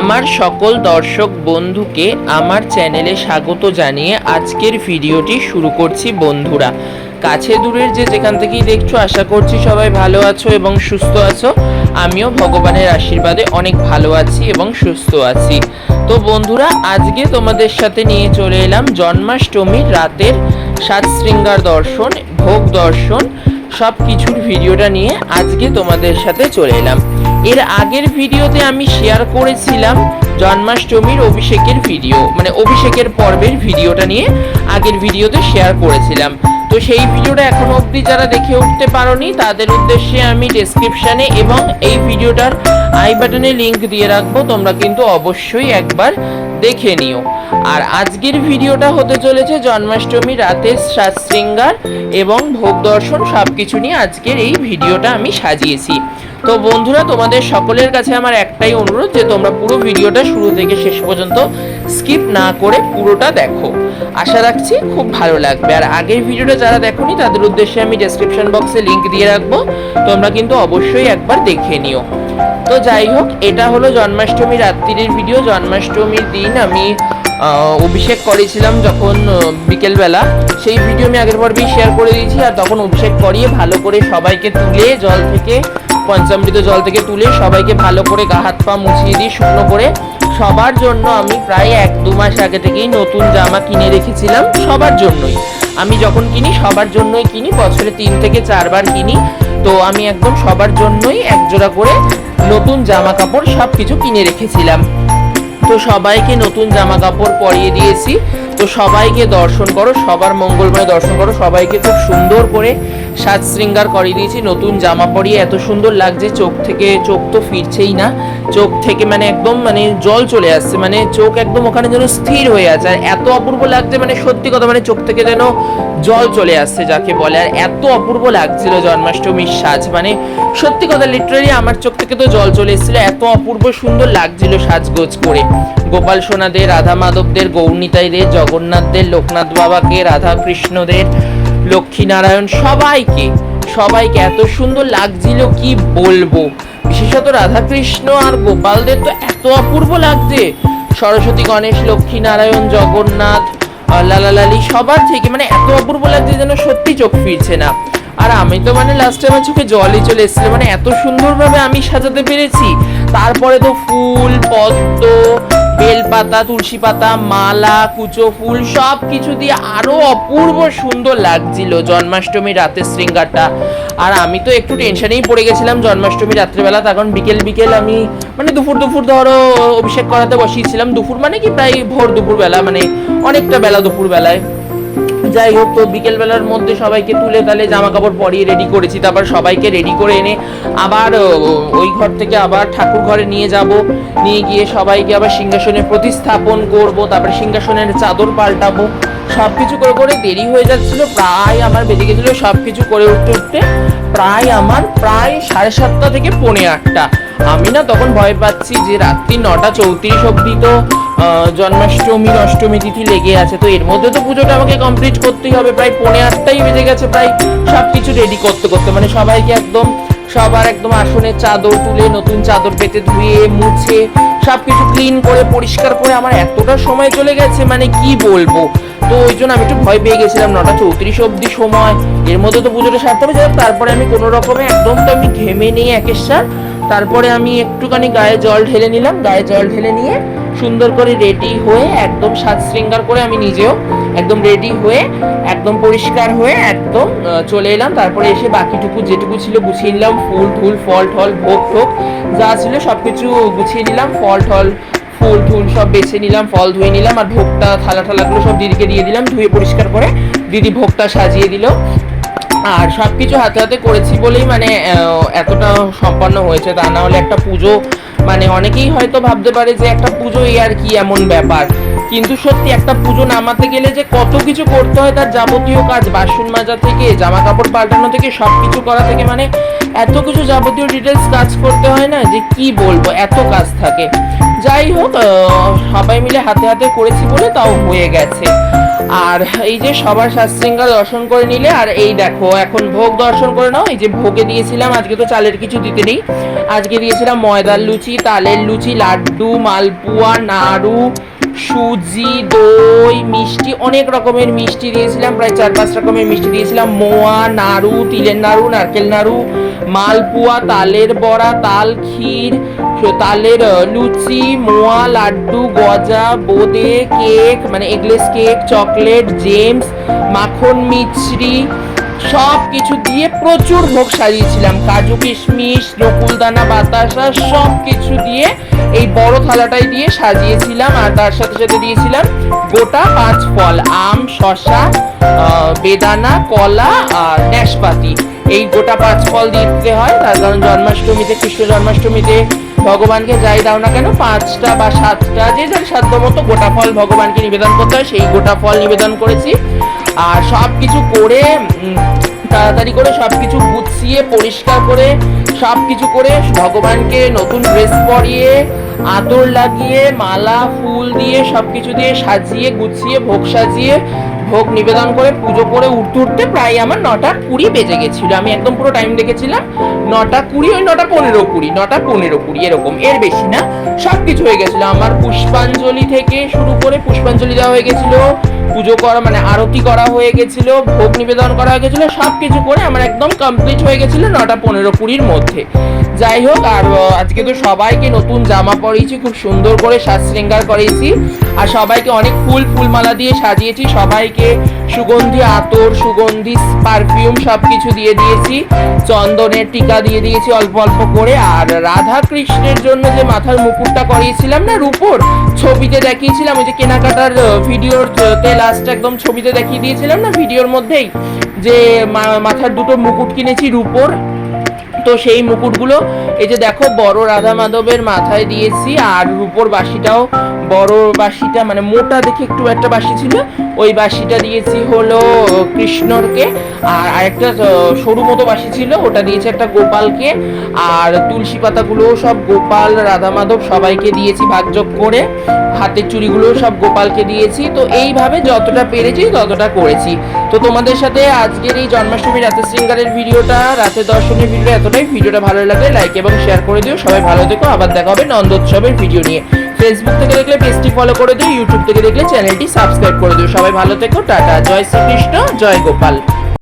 আমার সকল দর্শক বন্ধুকে আমার চ্যানেলে স্বাগত জানিয়ে আজকের ভিডিওটি শুরু করছি, বন্ধুরা। কাছে দূরের যে যেখান থেকেই দেখছ, আশা করছি সবাই ভালো আছো এবং সুস্থ আছো। আমিও ভগবানের আশীর্বাদে অনেক ভালো আছি এবং সুস্থ আছি। তো বন্ধুরা, আজকে তোমাদের সাথে নিয়ে চলে এলাম জন্মাষ্টমীর রাতের সাত শৃঙ্গার দর্শন, ভোগ দর্শন সব কিছুর ভিডিওটা নিয়ে আজকে তোমাদের সাথে চলে এলাম। এর আগের ভিডিওতে আমি শেয়ার করেছিলাম জন্মাষ্টমীর অভিষেকের ভিডিও মানে অভিষেকের পর্বের ভিডিওটা নিয়ে আগের ভিডিওতে শেয়ার করেছিলাম। তো সেই ভিডিওটা এখনও অবধি যারা দেখে উঠতে পারোনি, তাদের উদ্দেশ্যে আমি ডেসক্রিপশানে এবং এই ভিডিওটার আই বাটনে লিংক দিয়ে রাখব, তোমরা কিন্তু অবশ্যই একবার দেখে নিও। আর আজকের ভিডিওটা হতে চলেছে জন্মাষ্টমী রাতের সাত শৃঙ্গার এবং ভোগ দর্শন সব কিছু নিয়ে আজকের এই ভিডিওটা আমি সাজিয়েছি। তো বন্ধুরা, তোমাদের সকলের কাছে আমার একটাই অনুরোধ যে তোমরা পুরো ভিডিওটা শুরু থেকে শেষ পর্যন্ত স্কিপ না করে পুরোটা দেখো। আশা রাখছি খুব ভালো লাগবে। আর আগের ভিডিওটা যারা দেখোনি, তাদের উদ্দেশ্যে আমি ডেসক্রিপশন বক্সে লিংক দিয়ে রাখব। তোমরা কিন্তু অবশ্যই একবার দেখে নিও। তো যাই হোক, এটা হলো জন্মাষ্টমী রাত্রির ভিডিও জন্মাষ্টমীর দিন আমি অভিষেক করেছিলাম যখন বিকেলবেলা। সেই ভিডিও আমি আগের পর্বেই শেয়ার করে দিয়েছি। আর তখন অভিষেক করিয়ে ভালো করে সবাইকে তুলে, জল থেকে পঞ্চামৃত জল থেকে তুলে সবাইকে ভালো করে গা হাত পা মুছিয়ে দিয়ে শুকনো করে সবার জন্য আমি প্রায় এক দু মাস আগে থেকেই নতুন জামা কিনে রেখেছিলাম সবার জন্যই। আমি যখন কিনি সবার জন্যই কিনি, বছরে তিন থেকে চারবার কিনি। তো আমি একদম সবার জন্যই একজোড়া করে নতুন জামা কাপড় সব কিছু কিনে রেখেছিলাম। তো সবাইকে নতুন জামা কাপড় পরিয়ে দিয়েছি। তো সবাইকে দর্শন করো, সবার মঙ্গলময় দর্শন করো, সবাইকে খুব সুন্দর করে সাজ শৃঙ্গার করিয়ে দিয়েছি। নতুন জামা পরিয়ে এত সুন্দর লাগছে, চোখ থেকে, চোখ তো ফিরছেই না। চোখ থেকে মানে একদম মানে জল চলে আসছে মানে চোখ একদম ওখানে যেন স্থির হয়ে আছে। আর এত অপূর্ব লাগছে মানে সত্যি কথা মানে চোখ থেকে যেন জল চলে আসছে যাকে বলে। আর এত অপূর্ব লাগছিল জন্মাষ্টমীর সাজ মানে সত্যি কথা লিটারালি আমার চোখ থেকে তো জল চলে এসেছিল, এত অপূর্ব সুন্দর লাগছিল সাজগোজ করে। গোপাল সোনাদের, রাধা মাধবদের, গৌরনীতাইদের, জগন্নাথদের, লোকনাথ বাবাকে, রাধা কৃষ্ণদের লক্ষ্মীনারায়ণ সবাইকে সবাইকে এত সুন্দর লাগছিল, কি বলব? বিশেষত রাধাকৃষ্ণ আর গোপালদের তো এত অপূর্ব লাগছে। সরস্বতী, গণেশ, লক্ষ্মী, নারায়ণ, জগন্নাথ লালালালি, সবার থেকে মানে এত অপূর্ব লাগছে যেন সত্যি চোখ ফিরছে না। আর আমি তো মানে লাস্টে আমার চোখে জলই চলে এসেছিল মানে এত সুন্দরভাবে আমি সাজাতে পেরেছি। তারপরে তো ফুল, পদ্ম, বেলপাতা, তুলসী পাতা, মালা, কুচো ফুল সব কিছু দিয়ে আরও অপূর্ব সুন্দর লাগছিল জন্মাষ্টমী রাতের শৃঙ্গারটা। আর আমি তো একটু টেনশনেই পড়ে গেছিলাম জন্মাষ্টমী রাত্রেবেলা তখন বিকেল বিকেল আমি মানে দুপুর দুপুর ধরো অভিষেক করাতে বসিয়েছিলাম। দুপুর মানে কি প্রায় ভোর দুপুর বেলা মানে অনেকটা বেলা দুপুর বেলায় যাই হোক, তো বিকেলবেলার মধ্যে সবাইকে তুলে তালে জামা কাপড় পরিয়ে রেডি করেছি, তারপর সবাইকে রেডি করে এনে আবার ওই ঘর থেকে আবার ঠাকুর ঘরে নিয়ে যাব। নিয়ে গিয়ে সবাইকে আবার সিংহাসনে প্রতিস্থাপন করব, তারপর সিংহাসনের চাদর পাল্টাবো। সব কিছু করে করে দেরি হয়ে যাচ্ছিল, প্রায় আমার বেজে গেছিল সব কিছু করে উঠতে উঠতে। প্রায় আমার প্রায় সাড়ে সাতটা থেকে পৌনে আটটা। আমি না তখন ভয় পাচ্ছি যে রাত্রি নটা চৌত্রিশ অবধি তো আহ, জন্মাষ্টমী অষ্টমী তিথি লেগে আছে তো এর মধ্যে তো পুজোটা আমাকে কমপ্লিট করতেই হবে। প্রায় পৌনে আটটাই বেজে গেছে প্রায় সব কিছু রেডি করতে করতে। মানে সবাইকে একদম সবার একদম আসনে চাদর তুলে নতুন চাদর পেতে ধুয়ে মুছে সব কিছু ক্লিন করে পরিষ্কার করে আমার এতটা সময় চলে গেছে মানে কি বলব? তো ওই জন্য আমি একটু ভয় পেয়ে গেছিলাম নটা চৌত্রিশ অবধি সময়। এর মধ্যে তো পুজোটা সারতে হবে তারপরে আমি কোনো রকমে একদম তো আমি ঘেমে নিয়ে একেশ্বর তারপরে আমি একটুখানি গায়ে জল ঢেলে নিলাম। গায়ে জল ঢেলে নিয়ে সুন্দর করে রেডি হয়ে একদম সাজ শৃঙ্গার করে আমি নিজেও একদম রেডি হয়ে একদম পরিষ্কার হয়ে একদম চলে এলাম। তারপরে এসে বাকিটুকু যেটুকু ছিল গুছিয়ে নিলাম। ফুল ফুল ফল টল ভোগ, ঠোক যা ছিল সব কিছু গুছিয়ে নিলাম। ফল টল ফুল টুল সব বেছে নিলাম, ফল ধুয়ে নিলাম। আর ভোগটা, থালা, ঠালাগুলো সব দিদিকে দিয়ে দিলাম। ধুয়ে পরিষ্কার করে দিদি ভোগটা সাজিয়ে দিল। আর সব কিছু হাতে হাতে করেছি বলেই মানে এতটা সম্পন্ন হয়েছে। তা না হলে একটা পুজো মানে অনেকেই হয়তো ভাবতে পারে যে একটা পুজো এই আর কি এমন ব্যাপার। কিন্তু সত্যি একটা পুজো নামাতে গেলে যে কত কিছু করতে হয় তার যাবতীয় কাজ, বাসন মাজা থেকে জামা কাপড় পাল্টানো থেকে সব কিছু করা থেকে মানে এত কিছু যাবতীয় ডিটেলস কাজ করতে হয় না যে কি বলব, এত কাজ থাকে। যাই হোক সবাই মিলে হাতে হাতে করেছি বলে তাও হয়ে গেছে। আর এই যে সবার শাস্ত্রিঙ্গা দর্শন করে নিলে, আর এই দেখো, এখন ভোগ দর্শন করে নাও। এই যে ভোগে দিয়েছিলাম, আজকে তো চালের কিছু দিতে নেই। আজকে দিয়েছিলাম ময়দার লুচি, তালের লুচি, লাড্ডু, মালপুয়া, নাড়ু, সুজি, দই, মিষ্টি, অনেক রকমের মিষ্টি দিয়েছিলাম, প্রায় চার পাঁচ রকমের মিষ্টি দিয়েছিলাম। মোয়া, নাড়ু, তিলের নাড়ু, নারকেল নাড়ু, মালপুয়া, তালের বড়া, তাল, ক্ষীর তালের লুচি, মোয়া, লাড্ডু, গজা, বোঁদে, কেক মানে এগলেস কেক, চকলেট, জেমস, মাখন, মিছরি সব কিছু দিয়ে প্রচুর ভোগ সাজিয়েছিলাম। কাজু, কিশমিশ, নকুলদানা, বাতাসা সব কিছু দিয়ে এই বড় থালাটাই দিয়ে সাজিয়েছিলাম। আর তার সাথে সাথে দিয়েছিলাম গোটা পাঁচ ফল, আম শশা বেদানা, কলা আর নাশপাতি এই গোটা পাঁচ ফল দিতে হয়। তার কারণ জন্মাষ্টমীতে, কৃষ্ণ জন্মাষ্টমীতে ভগবানকে যাই দাও না কেন, পাঁচটা বা সাতটা, যে যার সাধ্য মতো গোটা ফল ভগবানকে নিবেদন করতে হয়, সেই গোটা ফল নিবেদন করেছি। আর সব কিছু করে তাড়াতাড়ি করে সব কিছু গুছিয়ে, পরিষ্কার করে সব কিছু করে ভগবানকে নতুন ড্রেস পরিয়ে, আতর লাগিয়ে, মালা, ফুল দিয়ে সব কিছু দিয়ে সাজিয়ে, গুছিয়ে, ভোগ সাজিয়ে ভোগ নিবেদন করে পুজো করে উঠতে উঠতে প্রায় আমার নটা কুড়ি বেজে গেছিল। আমি একদম পুরো টাইম দেখেছিলাম, নটা কুড়ি ওই নটা পনেরো কুড়ি, নটা পনেরো কুড়ি এরকম, এর বেশি না। সব কিছু হয়ে গেছিল। আমার পুষ্পাঞ্জলি থেকে শুরু করে পুষ্পাঞ্জলি দেওয়া হয়ে গেছিল, পুজো করা মানে আরতি করা হয়ে গেছিল, ভোগ নিবেদন করা হয়ে গেছিল সব কিছু করে আমার একদম কমপ্লিট হয়ে গেছিল নটা পনেরো কুড়ির মধ্যে। যাই হোক, আর আজকে তো সবাইকে নতুন জামা পরিয়েছি খুব সুন্দর করে সাজ শৃঙ্গার করিয়েছি আর সবাইকে অনেক ফুল ফুলমালা দিয়ে সাজিয়েছি, সবাইকে সুগন্ধি আতর, সুগন্ধি পারফিউম সব কিছু দিয়ে দিয়েছি। চন্দনের টিকা দিয়ে দিয়েছি অল্প অল্প করে। আর রাধা কৃষ্ণের জন্য যে মাথার মুকুটটা করিয়েছিলাম না, রূপোর, ছবিতে দেখিয়েছিলাম, ওই যে কেনাকাটার ভিডিওর লাস্ট একদম ছবিতে দেখিয়ে দিয়েছিলাম না, ভিডিওর মধ্যেই যে মাথার দুটো মুকুট কিনেছি রূপোর। তো সেই মুকুটগুলো এই যে দেখো বড় রাধা মাধবের মাথায় দিয়েছি আর রূপোর বাঁশিটাও বড় বাঁশিটা মানে মোটা দেখে একটু একটা বাঁশি ছিল, ওই বাঁশিটা দিয়েছি হলো কৃষ্ণরকে, আর আরেকটা সরু মতো বাঁশি ছিল, ওটা দিয়েছি একটা গোপালকে, আর তুলসী পাতাগুলোও সব গোপাল, রাধা মাধব সবাইকে দিয়েছি ভাগযোগ করে, হাতের চুড়িগুলোও সব গোপালকে দিয়েছি, তো এইভাবে যতটা পেরেছি ততটা করেছি। তো তোমাদের সাথে আজকের এই জন্মাষ্টমী রাতের শৃঙ্গারের ভিডিওটা রাতের দর্শনের ভিডিও এতটাই। ভিডিওটা ভালো লাগলে লাইক এবং শেয়ার করে দিও। সবাই ভালো থেকো। আবার দেখা হবে নন্দোৎসবের ভিডিও নিয়ে। ফেসবুক থেকে দেখলে পেজটি ফলো করে দিও ইউটিউব থেকে দেখলে চ্যানেলটি সাবস্ক্রাইব করে দিও। সবাই ভালো থেকো, টাটা, জয় শ্রীকৃষ্ণ, জয় গোপাল।